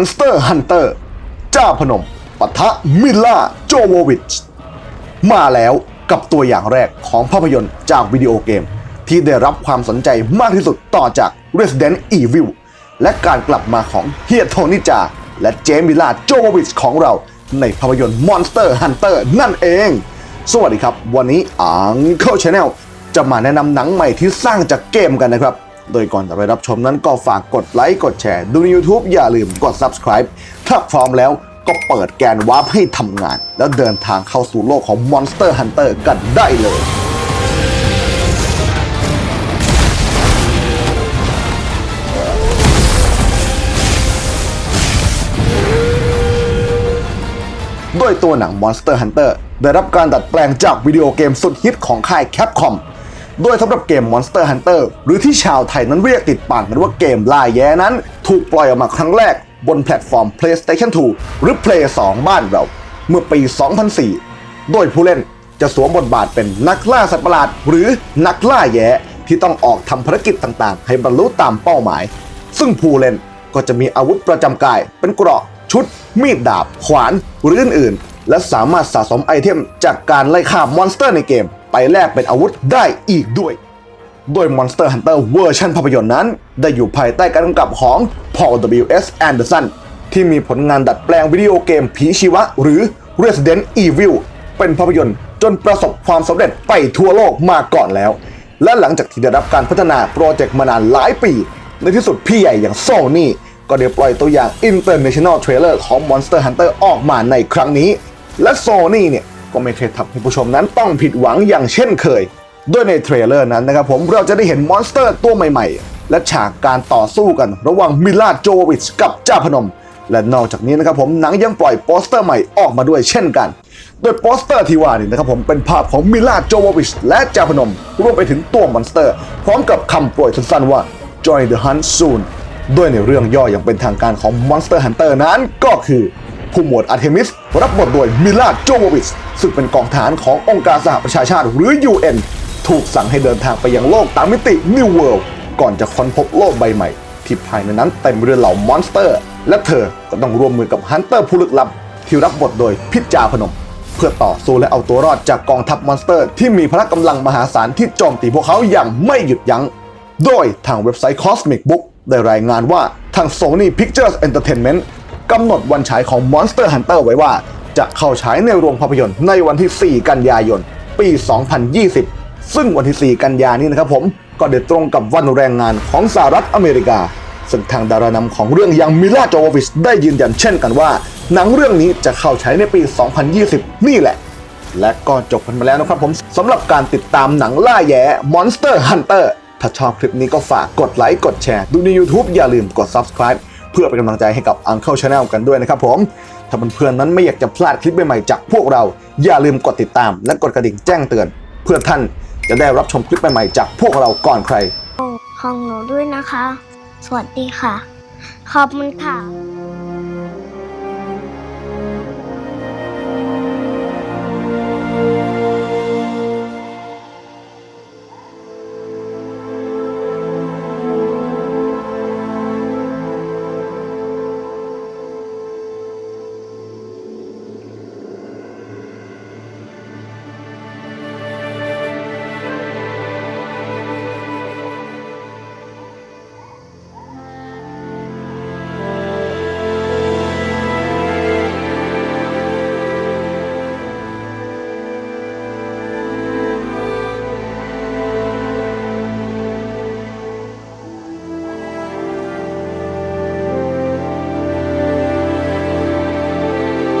Monster Hunter เจ้าพนมปะทะมิลล่าโจโววิช มาแล้วกับตัวอย่างแรกของภาพยนตร์จากวิดีโอเกม ที่ได้รับความสนใจมากที่สุดต่อจาก Resident Evil และการกลับมาของเฮียโทนิจา และเจมิลาโจโววิชของเราในภาพยนตร์ Monster Hunter นั่นเอง สวัสดีครับ วันนี้อังเคิลชาแนลจะมาแนะนำหนังใหม่ที่สร้างจากเกมกันนะครับ โดยก่อนจะไปรับชมนั้นก็ฝากกดไลค์กดแชร์ดูใน YouTube อย่าลืมกด Subscribe ถ้าพร้อมแล้วก็เปิดแกนวาร์ปให้ทำงาน แล้วเดินทางเข้าสู่โลกของ Monster Hunter กันได้เลยโดยตัวหนัง Monster Hunter ได้รับการดัดแปลงจากวิดีโอเกมสุดฮิตของค่าย Capcom โดยสำหรับเกม Monster Hunter หรือที่ชาวไทยนั้นเรียกติดปากกันว่าเกมล่าแย้นั้น ถูกปล่อยออกมาครั้งแรกบนแพลตฟอร์ม PlayStation 2 หรือ Play 2 บ้านเรา เมื่อปี 2004 โดยผู้เล่นจะสวมบทบาทเป็นนักล่าสัตว์ประหลาด หรือนักล่าแย้ที่ต้องออกทำภารกิจต่างๆ ให้บรรลุตามเป้าหมาย ซึ่งผู้เล่นก็จะมีอาวุธประจำกาย เป็นเกราะ ชุด มีดดาบ ขวาน หรืออื่นๆ และสามารถสะสมไอเทมจากการไล่ฆ่ามอนสเตอร์ในเกม ไปแลกเป็นอาวุธได้อีกด้วย โดย Monster Hunter เวอร์ชันภาพยนตร์นั้น ได้อยู่ภายใต้การกำกับของ Paul W.S. Anderson ที่มีผลงานดัดแปลงวิดีโอเกมผีชีวะ หรือ Resident Evil เป็นภาพยนตร์จนประสบความสำเร็จไปทั่วโลกมาก่อนแล้ว และหลังจากที่ได้รับการพัฒนาโปรเจกต์มานานหลายปี ในที่สุดพี่ใหญ่อย่าง Sony ก็ได้ปล่อยตัวอย่าง International Trailer ของ Monster Hunter ออกมาในครั้งนี้ และ Sony เนี่ย ก็ไม่เคยทำให้ผู้ชมนั้นต้องผิดหวังอย่างเช่นเคยโดยในเทรลเลอร์นั้นนะครับผมเราจะได้เห็นมอนสเตอร์ตัวใหม่ๆ และฉากการต่อสู้กันระหว่างมิลาโจวิชกับเจ้าพนม และนอกจากนี้นะครับผมหนังยังปล่อยโปสเตอร์ใหม่ออกมาด้วยเช่นกัน โดยโปสเตอร์ที่ว่านี่นะครับผมเป็นภาพของมิลาโจวิชและเจ้าพนมรวมไปถึงตัวมอนสเตอร์ พร้อมกับคำโปรยสั้นๆว่า join the hunt soon ด้วยในเรื่องย่ออย่างเป็นทางการของ Monster Hunter นั้นก็คือ ผู้หมวดอาร์เทมิส รับบทโดยมิลาโจโววิชซึ่งเป็นกองทหารขององค์การสหประชาชาติหรือ UN ถูกสั่งให้เดินทางไปยังโลกตามมิติ New World ก่อนจะค้นพบโลกใบใหม่ ที่ภายในนั้นเต็มไปด้วยเหล่ามอนสเตอร์ และเธอก็ต้องร่วมมือกับฮันเตอร์ผู้ลึกลับ ที่รับบทโดยพิจจาพนม เพื่อต่อสู้และเอาตัวรอดจากกองทัพมอนสเตอร์ ที่มีพละกำลังมหาศาลที่โจมตีพวกเขาอย่างไม่หยุดยัง้งโดยทางเว็บไซต์ Cosmic Book ได้รายงานว่าทาง Sony Pictures Entertainment กำหนดวันฉายของ Monster Hunter ไว้ว่า จะเข้าฉายในโรงภาพยนตร์ในวันที่ 4 กันยายน ปี 2020 ซึ่งวันที่ 4 กันยานี้นะครับผมก็เดือตรงกับวันแรงงานของสหรัฐอเมริกา ซึ่งทางดารานำของเรื่องยังมิลาโจววิชได้ยืนยันเช่นกันว่า หนังเรื่องนี้จะเข้าฉายในปี 2020 นี่แหละ และก็จบกันมาแล้วนะครับผมสำหรับการติดตามหนังล่าแย้ Monster Hunter ถ้าชอบคลิปนี้ก็ฝากกดไลค์กดแชร์ ดูใน YouTube อย่าลืมกด Subscribe เพื่อเป็นกำลังใจให้กับ Uncle Channel กันด้วยนะครับผม ถ้าเพื่อนๆนั้นไม่อยากจะพลาดคลิปใหม่ๆจากพวกเรา อย่าลืมกดติดตาม และกดกระดิ่งแจ้งเตือน เพื่อท่านจะได้รับชมคลิปใหม่ๆจากพวกเราก่อนใคร ของหนูด้วยนะคะ สวัสดีค่ะ ขอบคุณค่ะ